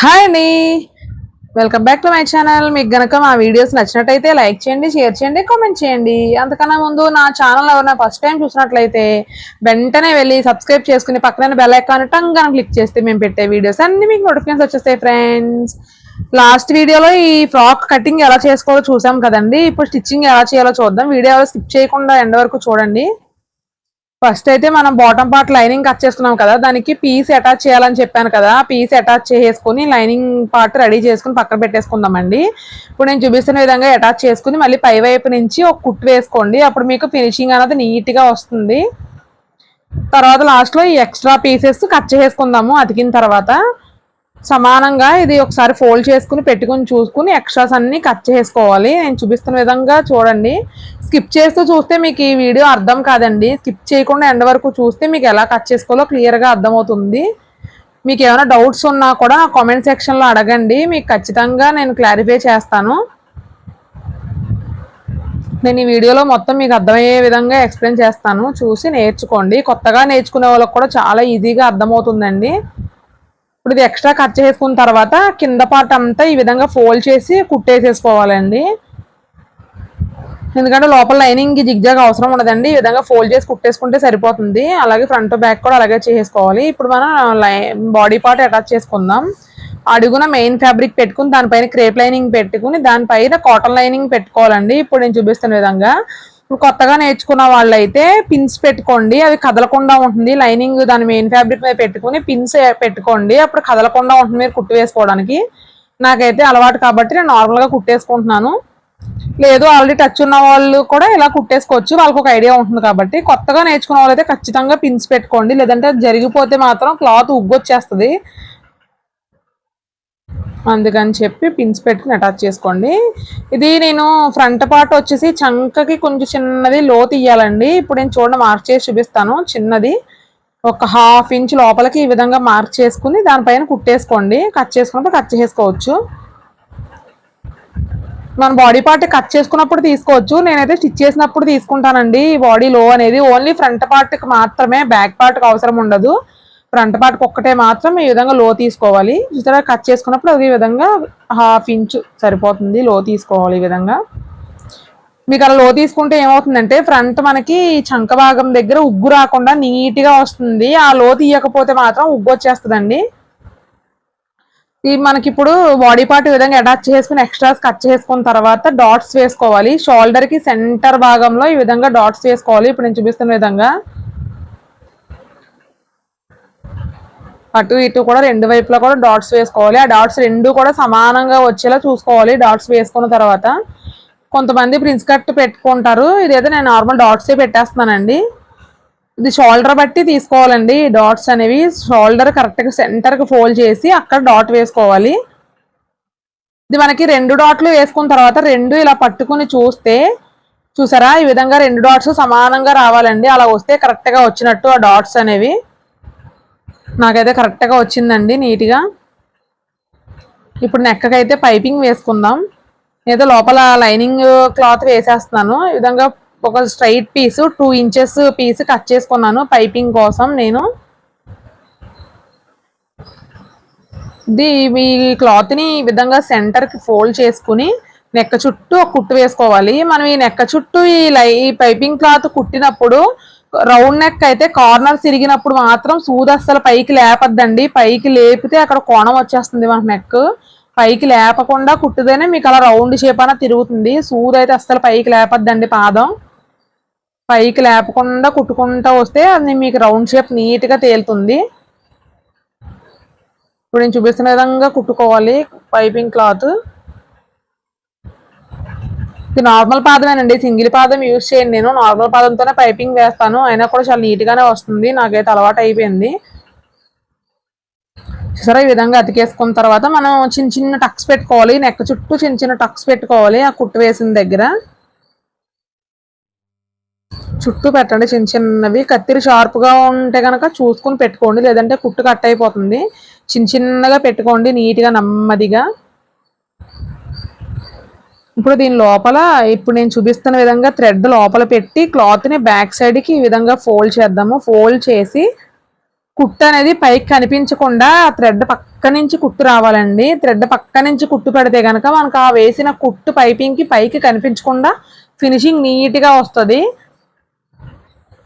Hi అండి. Welcome back to my channel. మీకు గనక మా వీడియోస్ నచ్చినట్టయితే లైక్ చేయండి షేర్ చేయండి కామెంట్ చేయండి. అంతకన్నా ముందు నా ఛానల్ ఎవరైనా ఫస్ట్ టైం చూసినట్లయితే వెంటనే వెళ్ళి సబ్స్క్రైబ్ చేసుకుని పక్కన బెల్ ఐకాన్ టంగ్ క్లిక్ చేస్తే మేము పెట్టే వీడియోస్ అన్ని మీకు నోటిఫికేషన్స్ వచ్చేస్తాయి ఫ్రెండ్స్. లాస్ట్ వీడియోలో ఈ ఫ్రాక్ కటింగ్ ఎలా చేసుకోవాలో చూసాం కదండి. ఇప్పుడు స్టిచ్చింగ్ ఎలా చేయాలో చూద్దాం. వీడియో స్కిప్ చేయకుండా ఎండ్ వరకు చూడండి. ఫస్ట్ అయితే మనం బాటమ్ పార్ట్ లైనింగ్ కట్ చేసుకున్నాం కదా దానికి పీస్ అటాచ్ చేయాలని చెప్పాను కదా పీస్ అటాచ్ చేసుకుని లైనింగ్ పార్ట్ రెడీ చేసుకుని పక్కన పెట్టేసుకుందామండి. ఇప్పుడు నేను చూపిస్తున్న విధంగా అటాచ్ చేసుకుని మళ్ళీ పై వైపు నుంచి ఒక కుట్టు వేసుకోండి. అప్పుడు మీకు ఫినిషింగ్ అనేది నీట్గా వస్తుంది. తర్వాత లాస్ట్లో ఈ ఎక్స్ట్రా పీసెస్ కట్ చేసుకుందాము అతికిన తర్వాత. సమానంగా ఇది ఒకసారి ఫోల్డ్ చేసుకుని పెట్టుకుని చూసుకుని ఎక్స్ట్రాస్ అన్ని కట్ చేసుకోవాలి. నేను చూపిస్తున్న విధంగా చూడండి. స్కిప్ చేస్తూ చూస్తే మీకు ఈ వీడియో అర్థం కాదండి. స్కిప్ చేయకుండా ఎండ వరకు చూస్తే మీకు ఎలా కట్ చేసుకోవాలో క్లియర్గా అర్థమవుతుంది. మీకు ఏమైనా డౌట్స్ ఉన్నా కూడా నా కామెంట్ సెక్షన్లో అడగండి. మీకు ఖచ్చితంగా నేను క్లారిఫై చేస్తాను. నేను ఈ వీడియోలో మొత్తం మీకు అర్థమయ్యే విధంగా ఎక్స్ప్లెయిన్ చేస్తాను. చూసి నేర్చుకోండి. కొత్తగా నేర్చుకునే వాళ్ళకి కూడా చాలా ఈజీగా అర్థమవుతుందండి. ఇప్పుడు ఇది ఎక్స్ట్రా కట్ చేసుకున్న తర్వాత కింద పార్ట్ అంతా ఈ విధంగా ఫోల్డ్ చేసి కుట్టేసేసుకోవాలండి. ఎందుకంటే లోపల లైనింగ్ జిగ్జాగ్ అవసరం ఉండదండి. ఈ విధంగా ఫోల్డ్ చేసి కుట్టేసుకుంటే సరిపోతుంది. అలాగే ఫ్రంట్ బ్యాక్ కూడా అలాగే చేసుకోవాలి ఇప్పుడు మనం బాడీ పార్ట్ అటాచ్ చేసుకుందాం. అడుగున మెయిన్ ఫ్యాబ్రిక్ పెట్టుకుని దానిపైన క్రేప్ లైనింగ్ పెట్టుకుని దానిపైన కాటన్ లైనింగ్ పెట్టుకోవాలండి. ఇప్పుడు నేను చూపిస్తున్న విధంగా ఇప్పుడు కొత్తగా నేర్చుకున్న వాళ్ళైతే పిన్స్ పెట్టుకోండి. అవి కదలకుండా ఉంటుంది. లైనింగ్ దాని మెయిన్ ఫ్యాబ్రిక్ మీద పెట్టుకుని పిన్స్ పెట్టుకోండి. అప్పుడు కదలకుండా ఉంటుంది మీరు కుట్టి వేసుకోవడానికి. నాకైతే అలవాటు కాబట్టి నేను నార్మల్గా కుట్టేసుకుంటున్నాను. లేదు ఆల్రెడీ టచ్ ఉన్న వాళ్ళు కూడా ఇలా కుట్టేసుకోవచ్చు. వాళ్ళకి ఒక ఐడియా ఉంటుంది కాబట్టి. కొత్తగా నేర్చుకున్న వాళ్ళైతే ఖచ్చితంగా పిన్స్ పెట్టుకోండి. లేదంటే జరిగిపోతే మాత్రం క్లాత్ ఉగ్గొచ్చేస్తుంది. అందుకని చెప్పి పిన్స్ పెట్టుకుని అటాచ్ చేసుకోండి. ఇది నేను ఫ్రంట్ పార్ట్ వచ్చేసి చంకకి కొంచెం చిన్నది లో తీయాలండి ఇప్పుడు నేను చూడండి మార్క్ చేసి చూపిస్తాను. చిన్నది ఒక హాఫ్ ఇంచ్ లోపలికి ఈ విధంగా మార్క్ చేసుకుని దానిపైన కుట్టేసుకోండి. కట్ చేసుకున్నప్పుడు కట్ చేసుకోవచ్చు. మన బాడీ పార్ట్ కట్ చేసుకున్నప్పుడు తీసుకోవచ్చు. నేనైతే స్టిచ్ చేసినప్పుడు తీసుకుంటానండి. ఈ బాడీ లో అనేది ఓన్లీ ఫ్రంట్ పార్ట్కి మాత్రమే బ్యాక్ పార్ట్కి అవసరం ఉండదు. ఫ్రంట్ పార్ట్కి ఒక్కటే మాత్రం ఈ విధంగా లో తీసుకోవాలి. చూసారా? కట్ చేసుకున్నప్పుడు అదే విధంగా హాఫ్ ఇంచ్ సరిపోతుంది లో తీసుకోవాలి ఈ విధంగా. మీకు అలా లో తీసుకుంటే ఏమవుతుందంటే ఫ్రంట్ మనకి చంక భాగం దగ్గర ఉగ్గు రాకుండా నీట్గా వస్తుంది. ఆ లో తీయకపోతే మాత్రం ఉగ్గు వచ్చేస్తుందండి. ఈ మనకి ఇప్పుడు బాడీ పార్ట్ ఈ విధంగా అటాచ్ చేసుకుని ఎక్స్ట్రాస్ కట్ చేసుకున్న తర్వాత డాట్స్ వేసుకోవాలి. షోల్డర్కి సెంటర్ భాగంలో ఈ విధంగా డాట్స్ వేసుకోవాలి. ఇప్పుడు నేను చూపిస్తున్న విధంగా. అటు ఇటు కూడా రెండు వైపులా కూడా డాట్స్ వేసుకోవాలి. ఆ డాట్స్ రెండు కూడా సమానంగా వచ్చేలా చూసుకోవాలి డాట్స్ వేసుకున్న తర్వాత. కొంతమంది ప్రిన్స్ కట్ పెట్టుకుంటారు. ఇదైతే నేను నార్మల్ డాట్సే పెట్టేస్తున్నానండి. ఇది షోల్డర్ బట్టి తీసుకోవాలండి. డాట్స్ అనేవి షోల్డర్ కరెక్ట్గా సెంటర్కి ఫోల్డ్ చేసి అక్కడ డాట్ వేసుకోవాలి. ఇది మనకి రెండు డాట్లు వేసుకున్న తర్వాత రెండు ఇలా పట్టుకుని చూస్తే చూసారా? ఈ విధంగా రెండు డాట్స్ సమానంగా రావాలండి. అలా వస్తే కరెక్ట్గా వచ్చినట్టు ఆ డాట్స్ అనేవి. నాకైతే కరెక్ట్గా వచ్చిందండి నీట్గా. ఇప్పుడు నెక్కకైతే పైపింగ్ వేసుకుందాం. ఏదో లోపల లైనింగ్ క్లాత్ వేసేస్తున్నాను. ఈ విధంగా ఒక straight piece two inches piece cut చేసుకున్నాను పైపింగ్ కోసం నేను. ఇది మీ క్లాత్ని ఈ విధంగా సెంటర్కి ఫోల్డ్ చేసుకుని నెక్క చుట్టూ ఒక కుట్టు వేసుకోవాలి. మనం ఈ నెక్క చుట్టూ ఈ లై ఈ పైపింగ్ క్లాత్ కుట్టినప్పుడు రౌండ్ నెక్ అయితే కార్నర్ తిరిగినప్పుడు మాత్రం సూది అస్సలు పైకి లేపద్దండి. పైకి లేపితే అక్కడ కోణం వచ్చేస్తుంది మన నెక్. పైకి లేపకుండా కుట్టుదేనే మీకు అలా రౌండ్ షేప్ అన్న తిరుగుతుంది. సూది అయితే అస్సలు పైకి లేపద్దండి పాదం. పైకి లేపకుండా కుట్టుకుంటూ వస్తే అది మీకు రౌండ్ షేప్ నీట్గా తేలుతుంది. ఇప్పుడు నేను చూపిస్తున్న విధంగా కుట్టుకోవాలి పైపింగ్ క్లాత్. ఇది నార్మల్ పాదమేనండి. సింగిల్ పాదం యూజ్ చేయండి నేను. నార్మల్ పాదంతోనే పైపింగ్ వేస్తాను. అయినా కూడా చాలా నీట్గానే వస్తుంది. నాకైతే అలవాటు అయిపోయింది. సరే ఈ విధంగా అతికేసుకున్న తర్వాత మనం చిన్న చిన్న టక్స్ పెట్టుకోవాలి. నెక్క చుట్టూ చిన్న చిన్న టక్స్ పెట్టుకోవాలి ఆ కుట్టు వేసిన దగ్గర. చుట్టూ పెట్టండి. చిన్న చిన్నవి. కత్తిరి షార్ప్గా ఉంటే కనుక చూసుకుని పెట్టుకోండి. లేదంటే కుట్టు కట్ అయిపోతుంది. చిన్న చిన్నగా పెట్టుకోండి. నీట్గా నెమ్మదిగా. ఇప్పుడు దీని లోపల ఇప్పుడు నేను చూపిస్తున్న విధంగా థ్రెడ్ లోపల పెట్టి క్లాత్ని బ్యాక్ సైడ్కి ఈ విధంగా ఫోల్డ్ చేద్దాము. ఫోల్డ్ చేసి కుట్టు అనేది పైకి కనిపించకుండా థ్రెడ్ పక్క నుంచి కుట్టు రావాలండి. థ్రెడ్ పక్క నుంచి కుట్టు పెడితే కనుక మనకు ఆ వేసిన కుట్టు పైపింగ్కి పైకి కనిపించకుండా ఫినిషింగ్ నీట్గా వస్తుంది.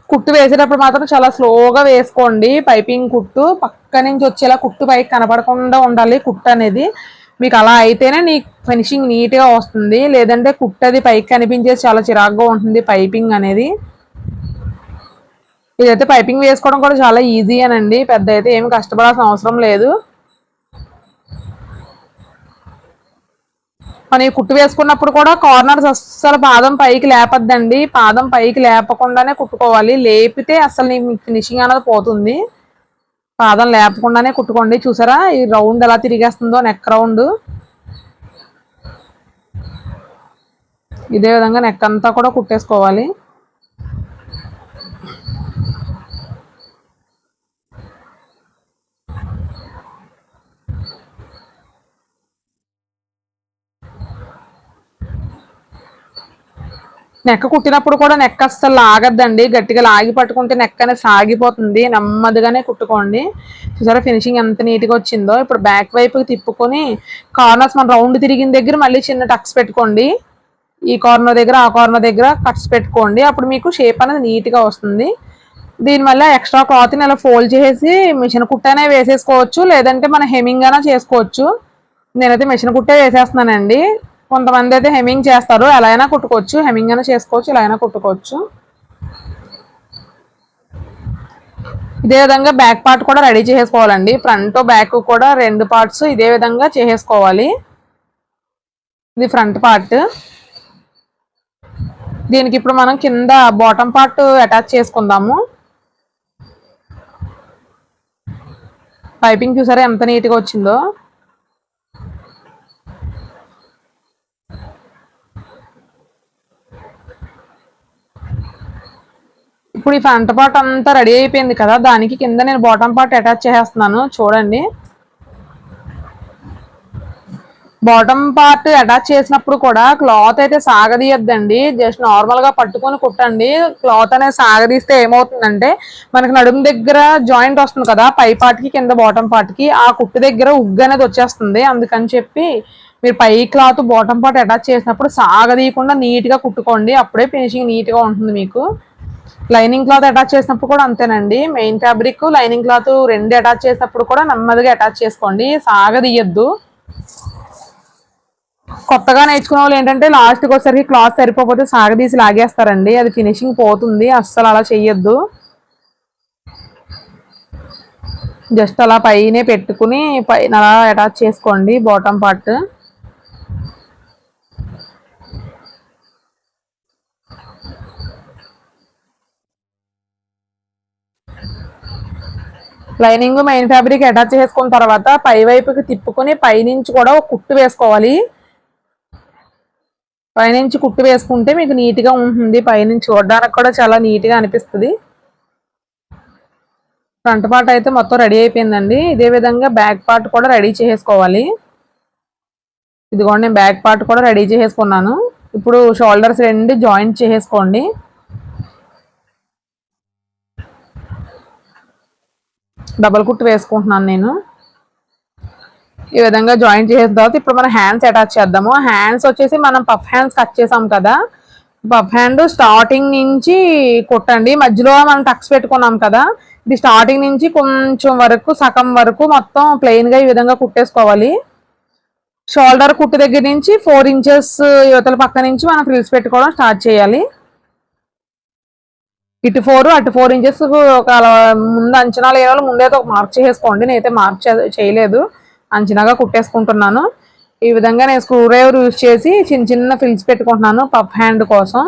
కుట్టు వేసేటప్పుడు మాత్రం చాలా స్లోగా వేసుకోండి. పైపింగ్ కుట్టు పక్క నుంచి వచ్చేలా కుట్టు పైకి కనపడకుండా ఉండాలి కుట్టు అనేది. మీకు అలా అయితేనే నీ ఫినిషింగ్ నీట్గా వస్తుంది. లేదంటే కుట్టది అది పైకి కనిపించేసి చాలా చిరాగ్గా ఉంటుంది పైపింగ్ అనేది. ఇదైతే పైపింగ్ వేసుకోవడం కూడా చాలా ఈజీ అనండి. పెద్ద అయితే ఏమి కష్టపడాల్సిన అవసరం లేదు. మనం కుట్టు వేసుకున్నప్పుడు కూడా కార్నర్స్ అస్సలు పాదం పైకి లేపద్దండి. పాదం పైకి లేపకుండానే కుట్టుకోవాలి. లేపితే అసలు నీకు ఫినిషింగ్ అనేది పోతుంది. పాదం లేపకుండానే కుట్టుకోండి. చూసారా? ఈ రౌండ్ ఎలా తిరిగేస్తుందో నెక్ రౌండ్. ఇదే విధంగా నెక్ అంతా కూడా కుట్టేసుకోవాలి. నెక్క కుట్టినప్పుడు కూడా నెక్క అస్సలు ఆగద్దండి గట్టిగా లాగి పట్టుకుంటే నెక్క అనేది సాగిపోతుంది. నెమ్మదిగానే కుట్టుకోండి. చూసారా ఫినిషింగ్ ఎంత నీట్గా వచ్చిందో. ఇప్పుడు బ్యాక్ వైపుకి తిప్పుకొని కార్నర్స్ మన రౌండ్ తిరిగిన దగ్గర మళ్ళీ చిన్న టక్స్ పెట్టుకోండి. ఈ కార్నర్ దగ్గర ఆ కార్నర్ దగ్గర కట్స్ పెట్టుకోండి. అప్పుడు మీకు షేప్ అనేది నీట్గా వస్తుంది. దీనివల్ల ఎక్స్ట్రా క్లాత్ని అలా ఫోల్డ్ చేసి మిషన్ కుట్టనే వేసేసుకోవచ్చు. లేదంటే మన హెమింగ్ అయినా చేసుకోవచ్చు. నేనైతే మిషన్ కుట్టే వేసేస్తున్నానండి. కొంతమంది అయితే హెమింగ్ చేస్తారు. ఎలా అయినా కుట్టుకోవచ్చు. హెమింగ్ అయినా చేసుకోవచ్చు. ఇలా అయినా కుట్టుకోవచ్చు. ఇదే విధంగా బ్యాక్ పార్ట్ కూడా రెడీ చేసుకోవాలండి ఫ్రంట్ బ్యాక్ కూడా రెండు పార్ట్స్ ఇదే విధంగా చేసేసుకోవాలి. ఇది ఫ్రంట్ పార్ట్. దీనికి ఇప్పుడు మనం కింద బాటమ్ పార్ట్ అటాచ్ చేసుకుందాము. పైపింగ్ చూసారా ఎంత నీట్గా వచ్చిందో? ఇప్పుడు ఈ ఫ్రంట్ పార్ట్ అంతా రెడీ అయిపోయింది కదా దానికి కింద నేను బాటమ్ పార్ట్ అటాచ్ చేసేస్తున్నాను. చూడండి. బాటమ్ పార్ట్ అటాచ్ చేసినప్పుడు కూడా క్లాత్ అయితే సాగదీయద్దండి. జస్ట్ నార్మల్గా పట్టుకొని కుట్టండి. క్లాత్ అనేది సాగదీస్తే ఏమవుతుందంటే మనకి నడుము దగ్గర జాయింట్ వస్తుంది కదా పై పార్ట్కి కింద బాటమ్ పార్ట్కి ఆ కుట్టు దగ్గర ఉగ్గు అనేది వచ్చేస్తుంది. అందుకని చెప్పి మీరు పై క్లాత్ బాటమ్ పార్ట్ అటాచ్ చేసినప్పుడు సాగదీయకుండా నీట్గా కుట్టుకోండి. అప్పుడే ఫినిషింగ్ నీట్గా ఉంటుంది మీకు. లైనింగ్ క్లాత్ అటాచ్ చేసినప్పుడు కూడా అంతేనండి. మెయిన్ ఫ్యాబ్రిక్ లైనింగ్ క్లాత్ రెండు అటాచ్ చేసినప్పుడు కూడా నెమ్మదిగా అటాచ్ చేసుకోండి. సాగదీయద్దు. కొత్తగా నేర్చుకునే వాళ్ళు ఏంటంటే లాస్ట్కి ఒకసారి క్లాత్ సరిపోతే సాగదీసి లాగేస్తారండి. అది ఫినిషింగ్ పోతుంది. అస్సలు అలా చెయ్యొద్దు. జస్ట్ అలా పైనే పెట్టుకుని పైన అలా అటాచ్ చేసుకోండి. Bottom part lining main fabric attach చేసుకున్న తర్వాత పై వైపుకి తిప్పుకొని పైనుంచి కూడా ఒక కుట్టు వేసుకోవాలి. పైనుంచి కుట్టు వేసుకుంటే మీకు నీట్గా ఉంటుంది. పైనుంచి చూడడానికి కూడా చాలా నీట్గా అనిపిస్తుంది. ఫ్రంట్ పార్ట్ అయితే మొత్తం రెడీ అయిపోయిందండి. ఇదే విధంగా బ్యాక్ పార్ట్ కూడా రెడీ చేసుకోవాలి. ఇదిగోండి నేను బ్యాక్ పార్ట్ కూడా రెడీ చేసుకున్నాను. ఇప్పుడు షోల్డర్స్ రెండు జాయింట్ చేసుకోండి. డబల్ కుట్టు వేసుకుంటున్నాను నేను. ఈ విధంగా జాయిన్ చేసిన తర్వాత ఇప్పుడు మనం హ్యాండ్స్ అటాచ్ చేద్దాము. హ్యాండ్స్ వచ్చేసి మనం పఫ్ హ్యాండ్స్ కట్ చేసాం కదా. పఫ్ హ్యాండ్ స్టార్టింగ్ నుంచి కుట్టండి. మధ్యలో మనం టక్స్ పెట్టుకున్నాం కదా. ఇది స్టార్టింగ్ నుంచి కొంచెం వరకు సగం వరకు మొత్తం ప్లెయిన్గా ఈ విధంగా కుట్టేసుకోవాలి. షోల్డర్ కుట్టు దగ్గర నుంచి ఫోర్ ఇంచెస్ యువతల పక్క నుంచి మనం ఫ్రిల్స్ పెట్టుకోవడం స్టార్ట్ చేయాలి. ఇటు ఫోర్ అటు ఫోర్ ఇంచెస్ ఒక ముందు అంచనా లేని వాళ్ళు ముందైతే ఒక మార్క్ చేసుకోండి నేనైతే మార్క్ చేయలేదు. అంచనాగా కుట్టేసుకుంటున్నాను. ఈ విధంగా నేను స్క్రూ డ్రైవర్ యూజ్ చేసి చిన్న చిన్న ఫిల్స్ పెట్టుకుంటున్నాను పఫ్ హ్యాండ్ కోసం.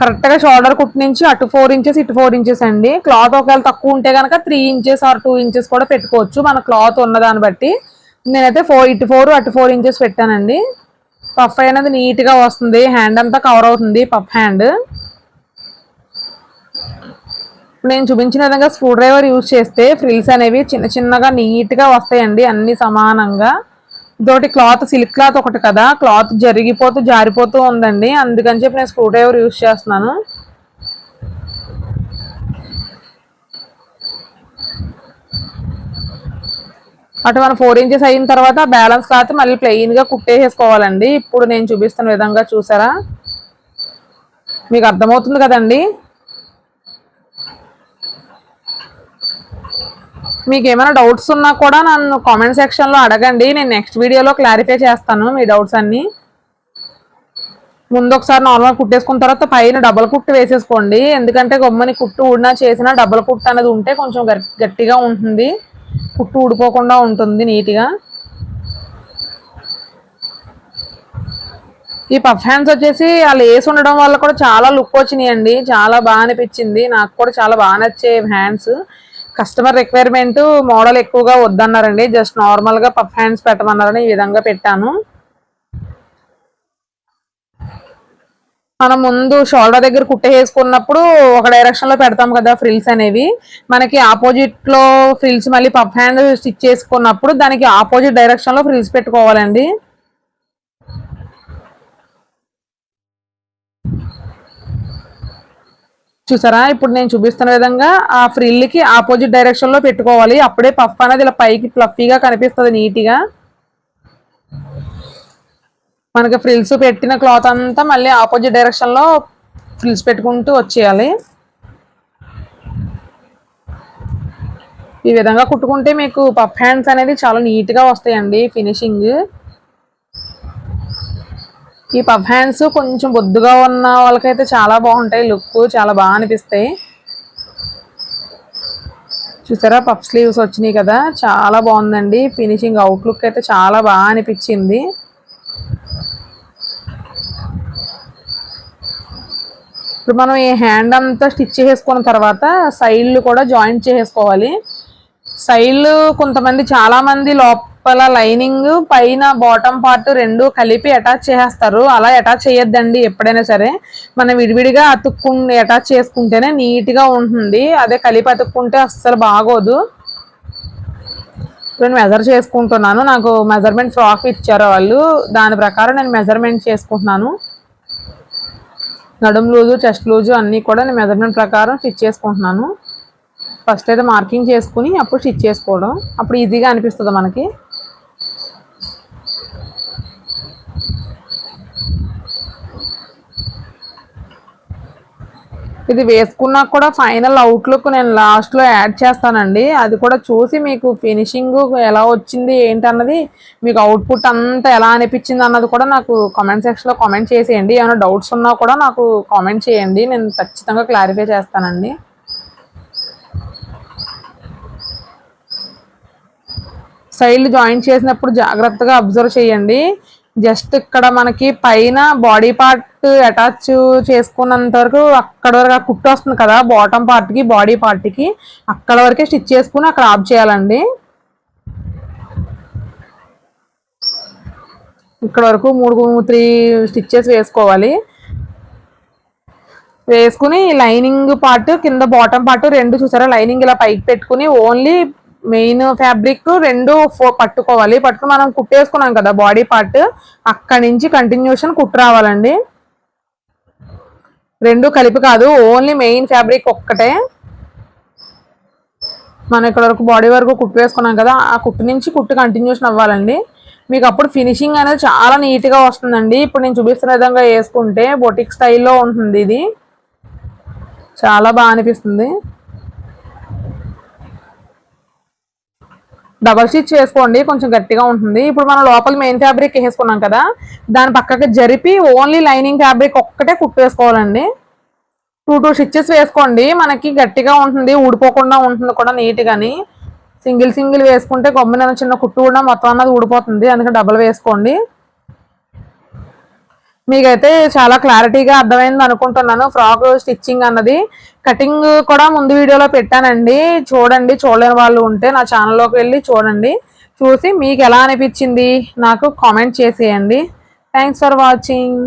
కరెక్ట్గా షోల్డర్ కుట్టు నుంచి అటు ఫోర్ ఇంచెస్ ఇటు ఫోర్ ఇంచెస్ అండి. క్లాత్ ఒకవేళ తక్కువ ఉంటే కనుక three inches or two inches కూడా పెట్టుకోవచ్చు. మన క్లాత్ ఉన్నదాన్ని బట్టి. నేనైతే ఫోర్ ఇటు ఫోర్ అటు ఫోర్ ఇంచెస్ పెట్టానండి. పఫ్ అనేది నీట్గా వస్తుంది. హ్యాండ్ అంతా కవర్ అవుతుంది పఫ్ హ్యాండ్ నేను చూపించిన విధంగా స్క్రూ డ్రైవర్ యూజ్ చేస్తే ఫ్రిల్స్ అనేవి చిన్న చిన్నగా నీట్గా వస్తాయండి అన్ని సమానంగా. ఇదొకటి క్లాత్ సిల్క్ క్లాత్ ఒకటి కదా క్లాత్ జరిగిపోతూ జారిపోతూ ఉందండి. అందుకని చెప్పి నేను స్క్రూ డ్రైవర్ యూజ్ చేస్తున్నాను. అటు మనం ఫోర్ ఇంచెస్ అయిన తర్వాత బ్యాలెన్స్ క్లాత్ మళ్ళీ ప్లెయిన్గా కుట్టేసేసుకోవాలండి. ఇప్పుడు నేను చూపిస్తున్న విధంగా చూసారా? మీకు అర్థమవుతుంది కదండి? మీకు ఏమైనా డౌట్స్ ఉన్నా కూడా నన్ను కామెంట్ సెక్షన్లో అడగండి. నేను నెక్స్ట్ వీడియోలో క్లారిఫై చేస్తాను మీ డౌట్స్ అన్నీ. ముందు ఒకసారి నార్మల్ కుట్టేసుకున్న తర్వాత పైన డబల్ కుట్టు వేసేసుకోండి. ఎందుకంటే గొమ్మని కుట్టు ఊడినా చేసినా డబల్ కుట్టు అనేది ఉంటే కొంచెం గట్టిగా ఉంటుంది. కుట్టు ఊడిపోకుండా ఉంటుంది నీట్గా. ఈ పఫ్ హ్యాండ్స్ వచ్చేసి వాళ్ళు వేసి ఉండడం వల్ల కూడా చాలా లుక్ వచ్చినాయండి. చాలా బాగా అనిపించింది. నాకు కూడా చాలా బాగా నచ్చే హ్యాండ్స్ కస్టమర్ రిక్వైర్మెంట్ మోడల్ ఎక్కువగా వద్దన్నారండి. జస్ట్ నార్మల్గా పఫ్ హ్యాండ్స్ పెట్టమన్నారని ఈ విధంగా పెట్టాను. మనం ముందు షోల్డర్ దగ్గర కుట్ట వేసుకున్నప్పుడు ఒక డైరెక్షన్లో పెడతాం కదా ఫ్రిల్స్ అనేవి. మనకి ఆపోజిట్లో ఫ్రిల్స్ మళ్ళీ పఫ్ హ్యాండ్ స్టిచ్ చేసుకున్నప్పుడు దానికి ఆపోజిట్ డైరెక్షన్లో ఫ్రిల్స్ పెట్టుకోవాలండి. చూసారా? ఇప్పుడు నేను చూపిస్తున్న విధంగా ఆ ఫ్రిల్కి ఆపోజిట్ డైరెక్షన్లో పెట్టుకోవాలి. అప్పుడే పఫ్ అనేది ఇలా పైకి ఫ్లఫీగా కనిపిస్తుంది నీట్గా. మనకి ఫ్రిల్స్ పెట్టిన క్లాత్ అంతా మళ్ళీ ఆపోజిట్ డైరెక్షన్లో ఫ్రిల్స్ పెట్టుకుంటూ వచ్చేయాలి. ఈ విధంగా కుట్టుకుంటే మీకు పఫ్ హ్యాండ్స్ అనేది చాలా నీట్గా వస్తాయండి ఫినిషింగ్. ఈ పఫ్ హ్యాండ్స్ కొంచెం బొద్దుగా ఉన్న వాళ్ళకైతే చాలా బాగుంటాయి. లుక్ చాలా బాగా అనిపిస్తాయి. చూసారా? పఫ్ స్లీవ్స్ వచ్చినాయి కదా? చాలా బాగుందండి. ఫినిషింగ్ అవుట్లుక్ అయితే చాలా బాగా అనిపించింది. ఇప్పుడు మనం ఈ హ్యాండ్ అంతా స్టిచ్ చేసుకున్న తర్వాత సైడ్లు కూడా జాయింట్ చేసేసుకోవాలి. సైడ్లు కొంతమంది చాలామంది లోప అలా లైనింగ్ పైన బాటమ్ పార్ట్ రెండు కలిపి అటాచ్ చేసేస్తారు. అలా అటాచ్ చేయొద్దండి ఎప్పుడైనా సరే. మనం విడివిడిగా అతుక్కు అటాచ్ చేసుకుంటేనే నీట్గా ఉంటుంది. అదే కలిపి అతుక్కుంటే అస్సలు బాగోదు. నేను మెజర్ చేసుకుంటున్నాను. నాకు మెజర్మెంట్ ఫ్రాక్ ఇచ్చారు వాళ్ళు. దాని ప్రకారం నేను మెజర్మెంట్ చేసుకుంటున్నాను. నడుము లూజు చెస్ట్ లూజు అన్నీ కూడా నేను మెజర్మెంట్ ప్రకారం స్టిచ్ చేసుకుంటున్నాను. ఫస్ట్ అయితే మార్కింగ్ చేసుకుని అప్పుడు స్టిచ్ చేసుకోవడం. అప్పుడు ఈజీగా అనిపిస్తుంది మనకి. ఇది వేసుకున్నా కూడా ఫైనల్ అవుట్లుక్ నేను లాస్ట్లో యాడ్ చేస్తానండి. అది కూడా చూసి మీకు ఫినిషింగ్ ఎలా వచ్చింది ఏంటన్నది మీకు అవుట్పుట్ అంతా ఎలా అనిపించింది అన్నది కూడా నాకు కామెంట్ సెక్షన్లో కామెంట్ చేసేయండి. ఏమైనా డౌట్స్ ఉన్నా కూడా నాకు కామెంట్ చేయండి. నేను ఖచ్చితంగా క్లారిఫై చేస్తానండి. సైడ్ జాయిన్ చేసినప్పుడు జాగ్రత్తగా అబ్జర్వ్ చేయండి. జస్ట్ ఇక్కడ మనకి పైన బాడీ పార్ట్ అటాచ్ చేసుకున్నంత వరకు అక్కడ వరకు కుట్టు వస్తుంది కదా బాటమ్ పార్ట్కి బాడీ పార్ట్కి అక్కడ వరకే స్టిచ్ చేసుకుని అక్కడ ఆఫ్ చేయాలండి. ఇక్కడ వరకు మూడు త్రీ స్టిచ్చెస్ వేసుకోవాలి. వేసుకుని లైనింగ్ పార్ట్ కింద బాటమ్ పార్ట్ రెండు చూసారా? లైనింగ్ ఇలా పైకి పెట్టుకుని ఓన్లీ మెయిన్ ఫ్యాబ్రిక్ రెండు ఫో పట్టుకోవాలి. పట్టుకుని మనం కుట్టేసుకున్నాం కదా బాడీ పార్ట్. అక్కడి నుంచి కంటిన్యూషన్ కుట్టు రావాలండి. రెండు కలిపి కాదు ఓన్లీ మెయిన్ ఫ్యాబ్రిక్ ఒక్కటే. మనం ఇక్కడ వరకు బాడీ వరకు కుట్టు వేసుకున్నాం కదా ఆ కుట్టు నుంచి కుట్టు కంటిన్యూషన్ అవ్వాలండి. మీకు అప్పుడు ఫినిషింగ్ అనేది చాలా నీట్గా వస్తుందండి. ఇప్పుడు నేను చూపిస్తున్న విధంగా వేసుకుంటే బొటిక్ స్టైల్లో ఉంటుంది ఇది. చాలా బాగా అనిపిస్తుంది. డబల్ స్టిచ్ వేసుకోండి కొంచెం గట్టిగా ఉంటుంది. ఇప్పుడు మనం లోపల మెయిన్ ఫ్యాబ్రిక్ వేసుకున్నాం కదా దాని పక్కకి జరిపి ఓన్లీ లైనింగ్ ఫ్యాబ్రిక్ ఒక్కటే కుట్టు వేసుకోవాలండి టూ టూ స్టిచ్చెస్ వేసుకోండి మనకి గట్టిగా ఉంటుంది ఊడిపోకుండా ఉంటుంది కూడా నీట్గాని. సింగిల్ సింగిల్ వేసుకుంటే గొమ్మిన చిన్న కుట్టు కూడా మొత్తం అన్నది ఊడిపోతుంది అందుకని డబల్ వేసుకోండి. మీకైతే చాలా క్లారిటీగా అర్థమైంది అనుకుంటున్నాను. ఫ్రాక్ స్టిచ్చింగ్ అన్నది. కటింగ్ కూడా ముందు వీడియోలో పెట్టానండి. చూడండి చూడలేని వాళ్ళు ఉంటే నా ఛానల్లోకి వెళ్ళి చూడండి. చూసి మీకు ఎలా అనిపించింది నాకు కామెంట్ చేసేయండి. థ్యాంక్స్ ఫర్ వాచింగ్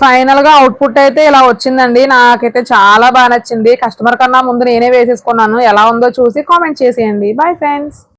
ఫైనల్గా అవుట్పుట్ అయితే ఇలా వచ్చిందండి. నాకైతే చాలా బాగా నచ్చింది. కస్టమర్ కన్నా ముందు నేనే వేసేసుకున్నాను. ఎలా ఉందో చూసి కామెంట్ చేసేయండి. Bye friends